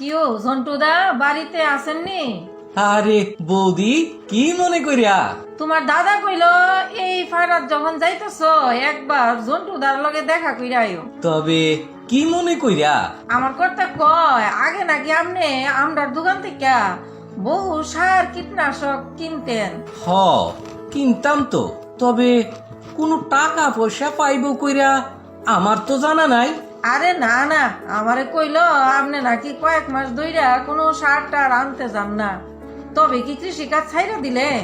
কিও জন্টুদা বাড়িতে আসেননি আরে বৌদি কি মনে করিয়া? তোমার দাদা কইল এই ফারাত যখন যাইতেছ একবার জন্টুদার লগে দেখা কইরা আইও। তবে কি মনে করিয়া? আমার কর্তা কয় আগে নাকি আপনি আমরার দোকান থেকে বহু সার কীটনাশক কিনতেন। হ কিনতাম তো তবে কোনো টাকা পয়সা পাইব কইরা আমার তো জানা নাই। আরে না না আমারে কইল আপনি নাকি কয়েক মাস ধইরা কোনো সার টার আনতে যান না। তবে কি কৃষিকাজ ছাইরা দিলেন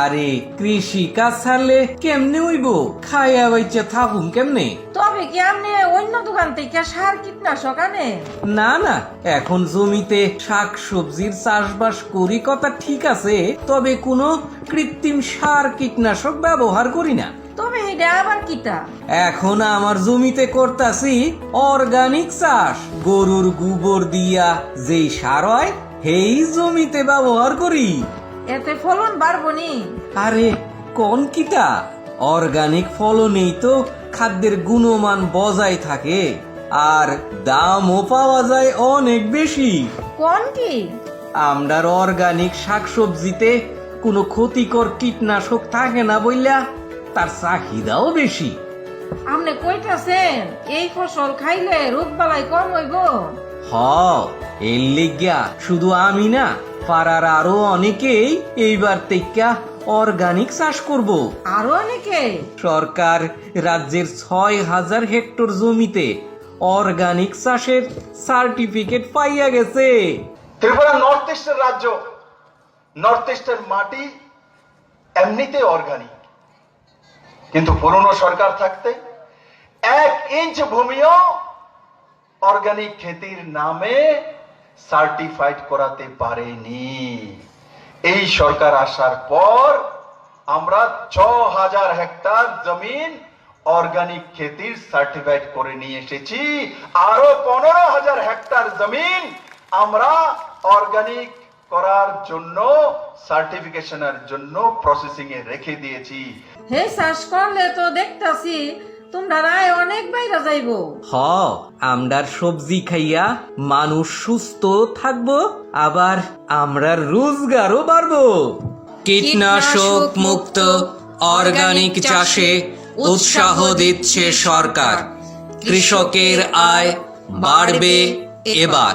আরে কৃষি কাজ ছাড়লে কেমনে হইব? খাইয়া বাইচা থাকুম কেমনে? তবে কি আপনি অন্য দোকান থেকে সার কীটনাশক আনেন? না না এখন জমিতে শাক সবজির চাষবাস করি কথা ঠিক আছে তবে কোনো কৃত্রিম সার কীটনাশক ব্যবহার করি না। তবে এটা আবার কিতা এখন আমার জমিতে করতাছি অর্গানিক চাষ। গরুর গোবর দিয়া যেই সার হয় সেই জমিতে ব্যবহার করি। এতে ফলন বাড়বনি আরে কোন কিটা? অর্গানিক ফলনেই তো খাদ্যের গুণমান বজায় থাকে আর দামও পাওয়া যায় অনেক বেশি। কোন কি? আমরার অর্গানিক শাকসবজিতে কোনো ক্ষতিকর কীটনাশক থাকে না বললা তার চাহিদাও বেশি। আপনি কইতাছেন এই ফসল খাইলে রোগ বালাই কম হইব? হ এর লিগা শুধু আমি না পাড়ার আরও অনেকেই এইবার তেকা অর্গানিক চাষ করব। আরও অনেকে? সরকার রাজ্যের ছয় হাজার হেক্টর জমিতে অর্গানিক চাষের সার্টিফিকেট পাইয়া গেছে। ত্রিপুরা নর্থ ইস্টের রাজ্য নর্থ ইস্টের মাটি এমনিতে অর্গানিক কিন্তু পুরনো সরকার থাকতে এক ইঞ্চ ভূমিও অর্গানিক খেতির নামে সার্টিফাইড করাতে পারেনি। এই সরকার আসার পর আমরা ছ হাজার হেক্টর জমিন অর্গানিক খেতির সার্টিফাইড করে নিয়ে এসেছি। আরও পনেরো হাজার হেক্টর জমিন আমরা অর্গানিক করার জন্য সার্টিফিকেশনের জন্য প্রসেসিং এ রেখে দিয়েছি। হে চাষ করলে তো দেখতাছি তোমরা রায় অনেক বাইরে যাইবো। হ আমরার সবজি খাইয়া মানুষ সুস্থ থাকব আবার আমরার রোজগারও বাড়বো। কীটনাশক মুক্ত অর্গানিক চাষে উৎসাহ দিচ্ছে সরকার। কৃষকের আয় বাড়বে এবার।